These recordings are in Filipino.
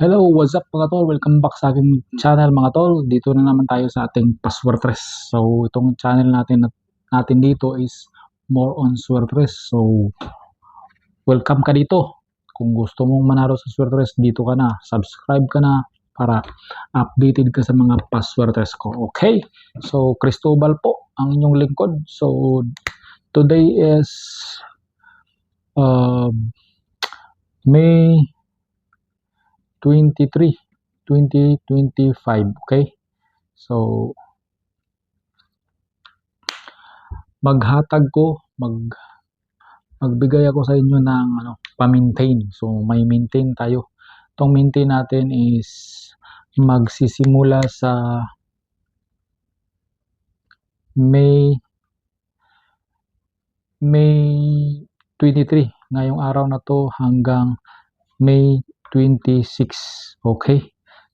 Hello, what's up mga tol? Welcome back sa aking channel mga tol. Dito na naman tayo sa ating Passwordless. So, itong channel natin natin dito is more on Swordless. So, welcome ka dito. Kung gusto mong manalo sa Swordless, dito ka na. Subscribe ka na para updated ka sa mga Passwordless ko. Okay? So, Cristobal po ang inyong lingkod. So, today is uh, May 23, 2025. Okay? So, maghatag ko, mag magbigay ako sa inyo ng ano, pa-maintain. So, may maintain tayo. Itong maintain natin is magsisimula sa May May 23 ngayong araw na to hanggang May 26. Okay?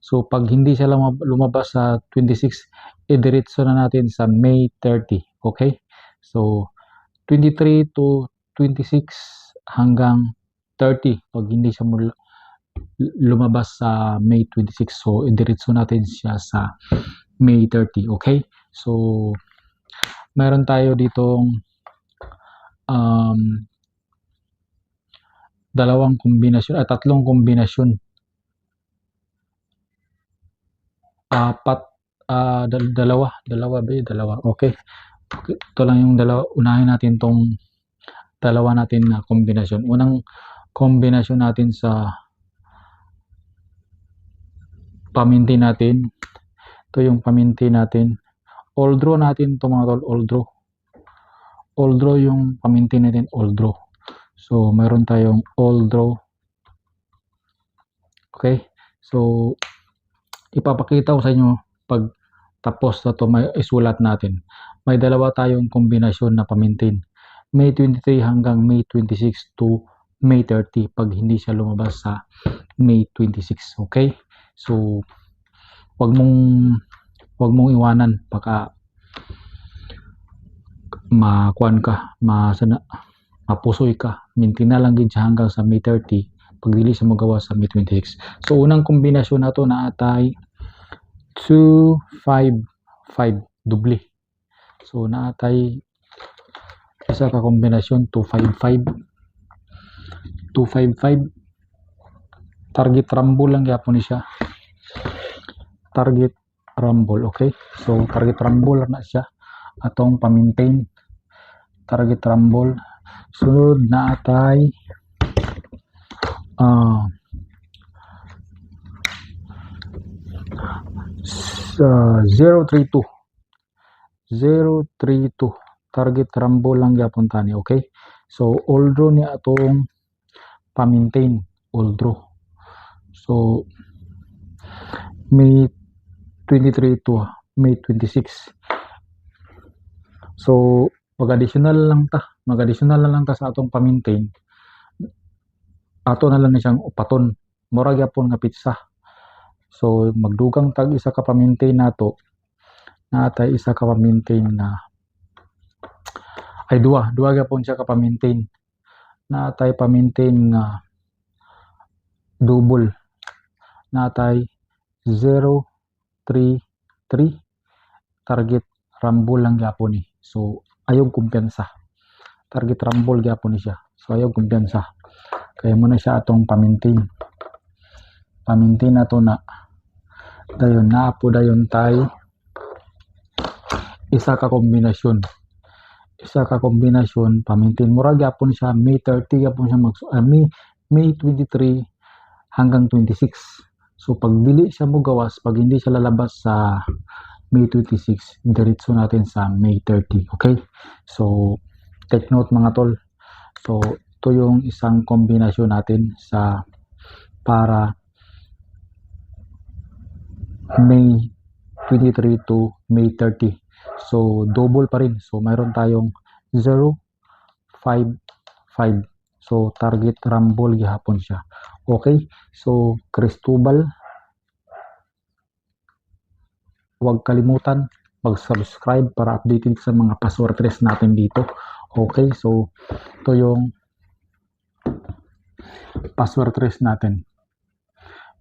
So, pag hindi siya lumab- lumabas sa 26, idiretso na natin sa May 30. Okay? So, 23 to 26 hanggang 30 pag hindi siya lumabas sa May 26. So, idiretso natin siya sa May 30. Okay? So, meron tayo ditong um, dalawang kombinasyon, at tatlong kombinasyon. Apat, ah, dal- dalawa, dalawa ba? Dalawa. Okay. Okay, Ito lang yung dalawa. Unahin natin tong dalawa natin na kombinasyon. Unang kombinasyon natin sa paminti natin. Ito yung paminti natin. All draw natin ito mga tol. All draw. All draw yung paminti natin. All draw. So, meron tayong all draw. Okay? So, ipapakita ko sa inyo pag tapos na to may isulat natin. May dalawa tayong kombinasyon na pamintin. May 23 hanggang May 26 to May 30 pag hindi siya lumabas sa May 26. Okay? So, wag mong wag mong iwanan baka makuan ka, masana, mapusoy ka. Mintin na lang gid siya hanggang sa May 30 pag dili siya magawa sa May 26. So, unang kombinasyon na to na atay 2, 5, 5, dubli. So, naatay isa ka kombinasyon 255 255 target rumble lang gyapon ni siya. Target rumble okay? So target rumble na siya. Atong pa-maintain. Target rumble sunod na atay. Ah sa 032 032 target rumble lang gyapon tani okay? So all draw ni atong pa-maintain all draw. So May 23 to May 26 so mag additional lang ta mag additional na lang ta sa atong pa-maintain ato na lang ni siyang upaton. Mura gyapon nga pizza so magdugang tag isa ka pa-maintain nato natay isa ka pa-maintain na ay duwa duwa gyapon siya ka pa-maintain natay pa-maintain nga double. Natay 0 3 3 target rumble lang gyapon ni so ayaw kumpiyansa. Target rumble gyapon ni siya. So ayaw kumpiyansa. Kaya mo siya atong pa-maintain pa-maintain na to na. Dayon na po dayon tay. Isa ka kombinasyon. Isa ka kombinasyon pa-maintain mura gyapon siya. May 30 gyapon siya mag ah, May May 23 hanggang 26 so pag dili siya mo gawas pag hindi siya lalabas sa May 26 diretso natin sa May 30 okay? So take note mga tol. So ito yung isang kombinasyon natin sa para May 23 to May 30 so double pa rin. So mayroon tayong 0 5 5 so target rumble gihapon siya. Okay? So Cristobal huwag kalimutan mag-subscribe para updated sa mga password trace natin dito okay so ito yung password trace natin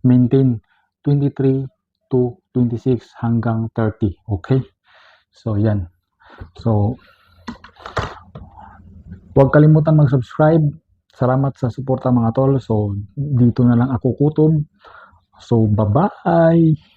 maintain 23 to 26 hanggang 30. Okay? So, yan. So, huwag kalimutan mag-subscribe. Salamat sa suporta mga tol. So, dito na lang ako kutob. So, bye-bye!